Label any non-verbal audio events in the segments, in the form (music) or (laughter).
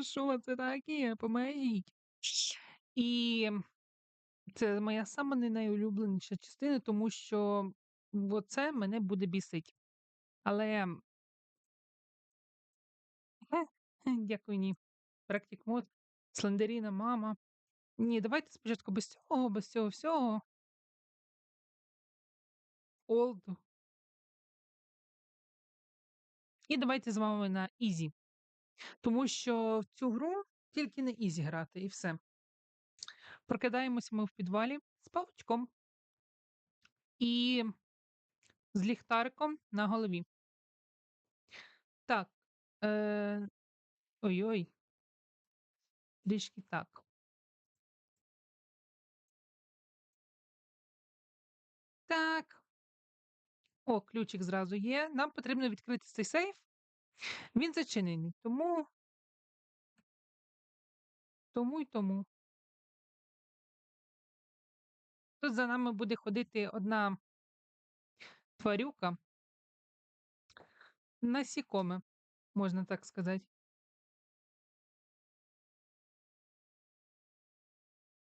Що це таке? Поможіть. І це моя сама не найулюбленіша частина, тому що оце мене буде бісить. Але (laughs) дякую, ні. Практик мод, Слендеріна, мама. Ні, давайте спочатку без цього, без цього всього. Олд. І давайте з вами на Ізі. Тому що в цю гру тільки на Ізі грати, і все. Прокидаємось ми в підвалі з павучком і з ліхтариком на голові. Так. Е... Ой-ой. Трішки так. Так. О, ключик зразу є. Нам потрібно відкрити цей сейф. Він зачинений. Тому. Тому й тому. Тут за нами буде ходити одна тварюка. Насікоме, можна так сказати.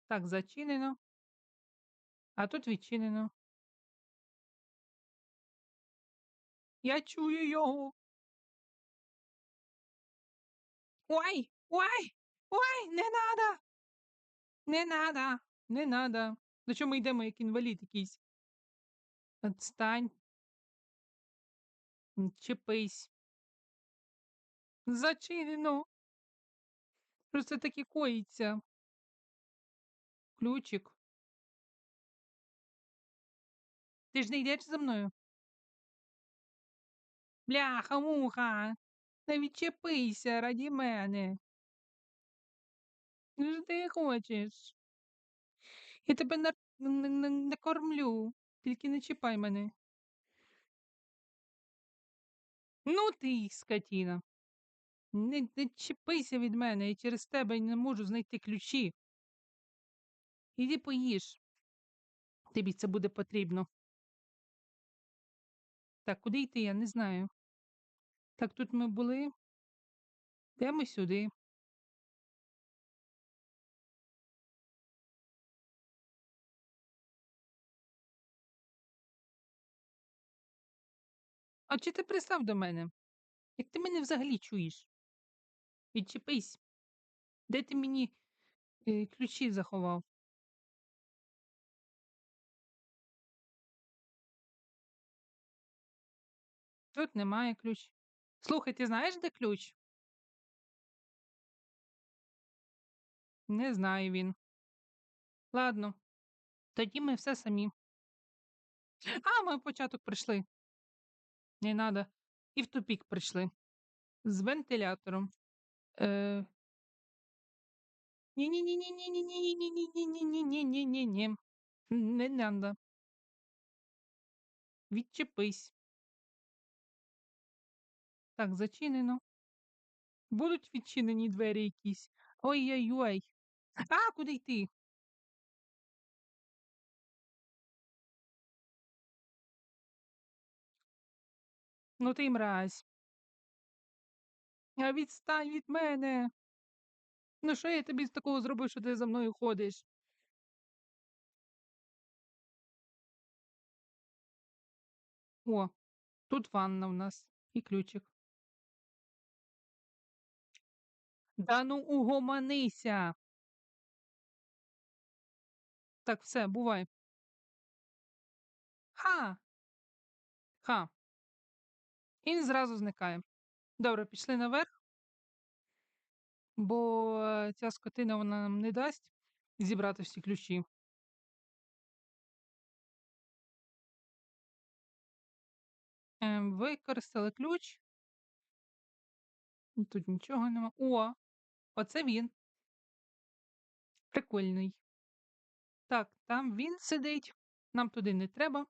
Так, зачинено. А тут відчинено. Я чую його. Ой, ой, ой, не надо. Не надо, не надо. До чого ми йдемо, як інвалід якийсь? Отстань. Чепись. Зачинено. Що це таке коїться? Ключик. Ти ж не йдеш за мною? Бляха, Не відчепися раді мене. Ну, що ти хочеш? Я тебе на... на... на... накормлю. Тільки не чіпай мене. Ну ти, скотіна. Не, не чіпися від мене, я через тебе не можу знайти ключі. Іди поїж. Тобі це буде потрібно. Так, куди йти, я не знаю. Так, тут ми були. Йдемо сюди. А чи ти пристав до мене? Як ти мене взагалі чуєш? Відчепись. Де ти мені е, ключі заховав? Тут немає ключ. Слухай, ти знаєш, де ключ? Не знає він. Ладно, тоді ми все самі. А, ми в початок прийшли. Не надо. І в тупік прийшли. З вентилятором. Е... Ні-ні-ні-ні-ні-ні-ні-ні-ні-ні-ні-ні-ні-ні-ні. Не надо. Відчепись. Так, зачинено. Будуть відчинені двері якісь. Ой-ой-ой. А, куди йти? Ну ти мразь. А відстань від мене. Ну що я тобі з такого зробив, що ти за мною ходиш? О, тут ванна у нас і ключик. Да ну угомонися. Так, все, бувай. Ха. Ха. І він зразу зникає. Добре, пішли наверх, бо е, ця скотина вона нам не дасть зібрати всі ключі. Ем, Використали ключ. Тут нічого нема. О, оце він. Прикольний. Так, там він сидить. Нам туди не треба.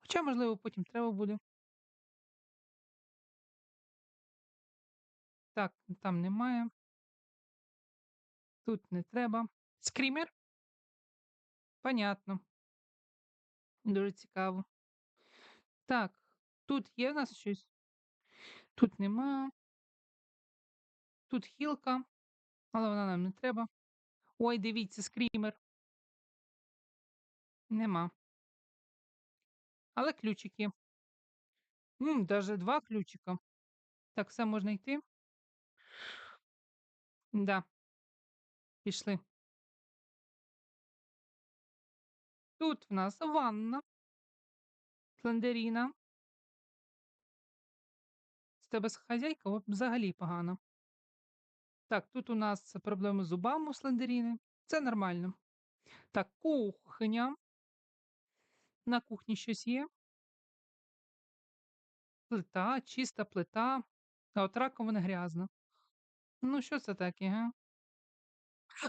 Хоча, можливо, потім треба буде. Так, там немає. Тут не треба. Скрімер? Понятно. Дуже цікаво. Так, тут є в нас щось? Тут нема. Тут хілка. Але вона нам не треба. Ой, дивіться, скрімер. Нема. Але ключик є. М, даже два ключика. Так, все можна йти. Да. Пішли. Тут в нас ванна. Слендеріна. З тебе хазяйка взагалі погано. Так, тут у нас проблеми з зубами у слендеріни. Це нормально. Так, кухня. На кухні щось є. Плита, чиста плита. А от раковина грязна. Ну, що це таке, га?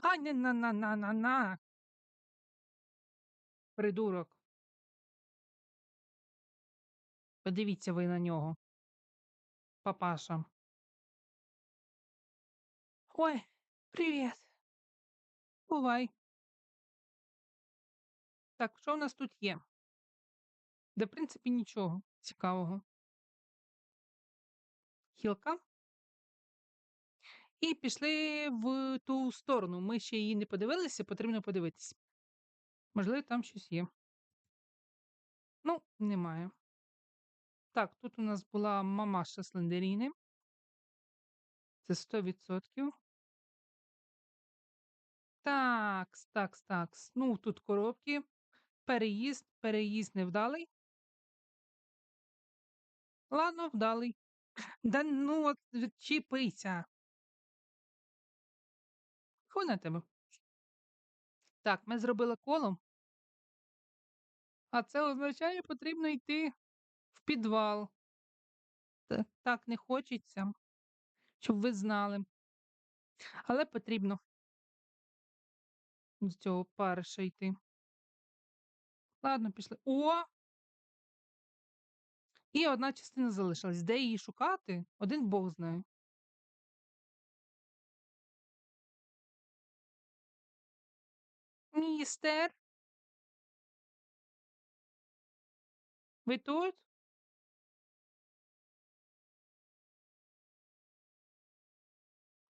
А, не на на на на на. Придурок. Подивіться ви на нього. Папаша. Ой, привіт. Бувай. Так, що у нас тут є? Да, в принципі, нічого цікавого. Хілка. І пішли в ту сторону. Ми ще її не подивилися, потрібно подивитись. Можливо, там щось є. Ну, немає. Так, тут у нас була мамаша Слендеріни. Це 100%. Такс, такс, такс. Ну, тут коробки. Переїзд, переїзд невдалий. Ладно, вдалий. Да ну, от відчіпися. Ху на тебе. Так, ми зробили коло. А це означає, потрібно йти в підвал. Та- Так не хочеться, щоб ви знали. Але потрібно з цього париша йти. Ладно, пішли. О! І одна частина залишилась. Де її шукати? Один Бог знає. Містер. Ви тут?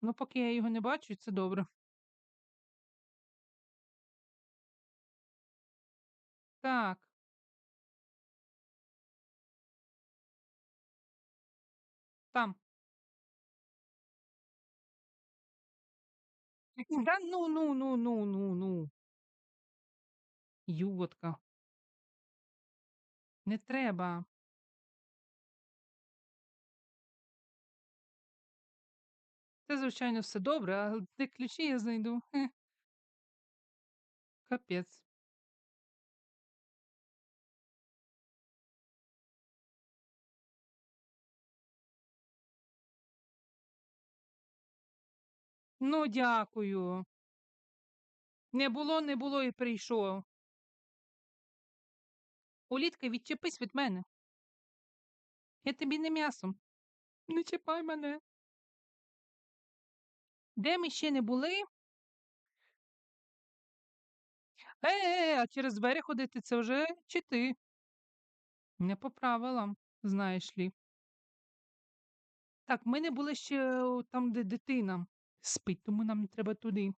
Ну, поки я його не бачу, це добре. Так. Там. Да ну, ну, ну, ну, ну, ну. Ювотка. Не треба. Це, звичайно, все добре, а де ключі я знайду? Хе. Капець. Ну, дякую. Не було, не було і прийшов. Улітка, відчепись від мене. Я тобі не м'ясом. Не чіпай мене. Де ми ще не були? Е, а через двері ходити це вже чи ти? Не по правилам, знаєш лі. Так, ми не були ще там, де дитина спить, тому нам не треба туди.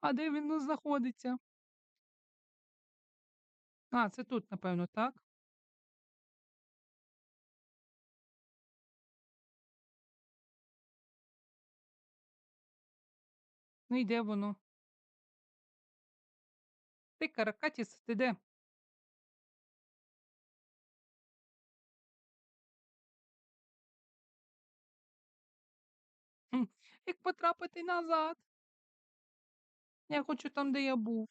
А де він ну, знаходиться? А, це тут, напевно, так? Ну і де воно? Ти, Каракатіс, ти де? Як потрапити назад? Я хочу там, де я був.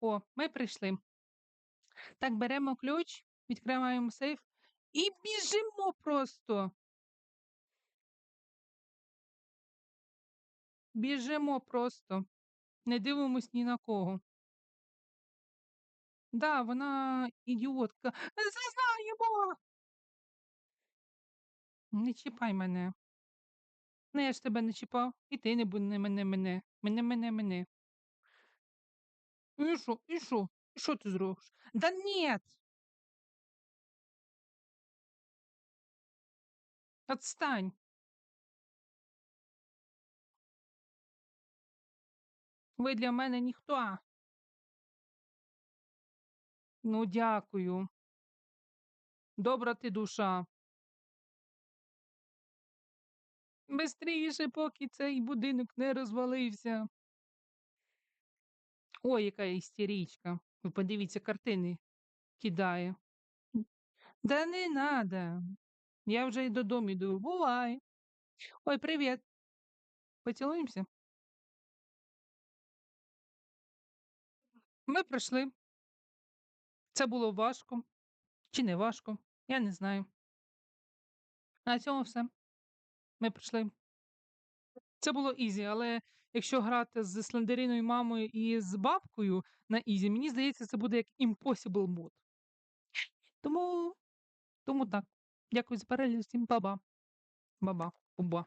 О, ми прийшли. Так, беремо ключ, відкриваємо сейф і біжимо просто. Біжимо просто. Не дивимось ні на кого. Да, вона ідіотка. Зазнаємо! Не чіпай мене. Ну, я ж тебе не чіпав, і ти не бу мене. мини мене, мене мене мини. Ну і що? І що? І що ти зробиш? Да нет! Отстань! Ви для мене ніхто. Ну, дякую. Добра ти душа. Бистріше, поки цей будинок не розвалився. Ой, яка я істеричка. Ви подивіться, картини кидає. Да не надо. Я вже й додому йду. Бувай. Ой, привіт. Поцілуємося? Ми пройшли. Це було важко. Чи не важко? Я не знаю. На цьому все. Ми прийшли. Це було ізі, але якщо грати з Слендеріною мамою і з бабкою на ізі, мені здається, це буде як Impossible мод. Тому тому так. Дякую за перегляд. Всім ба-ба. Ба-ба.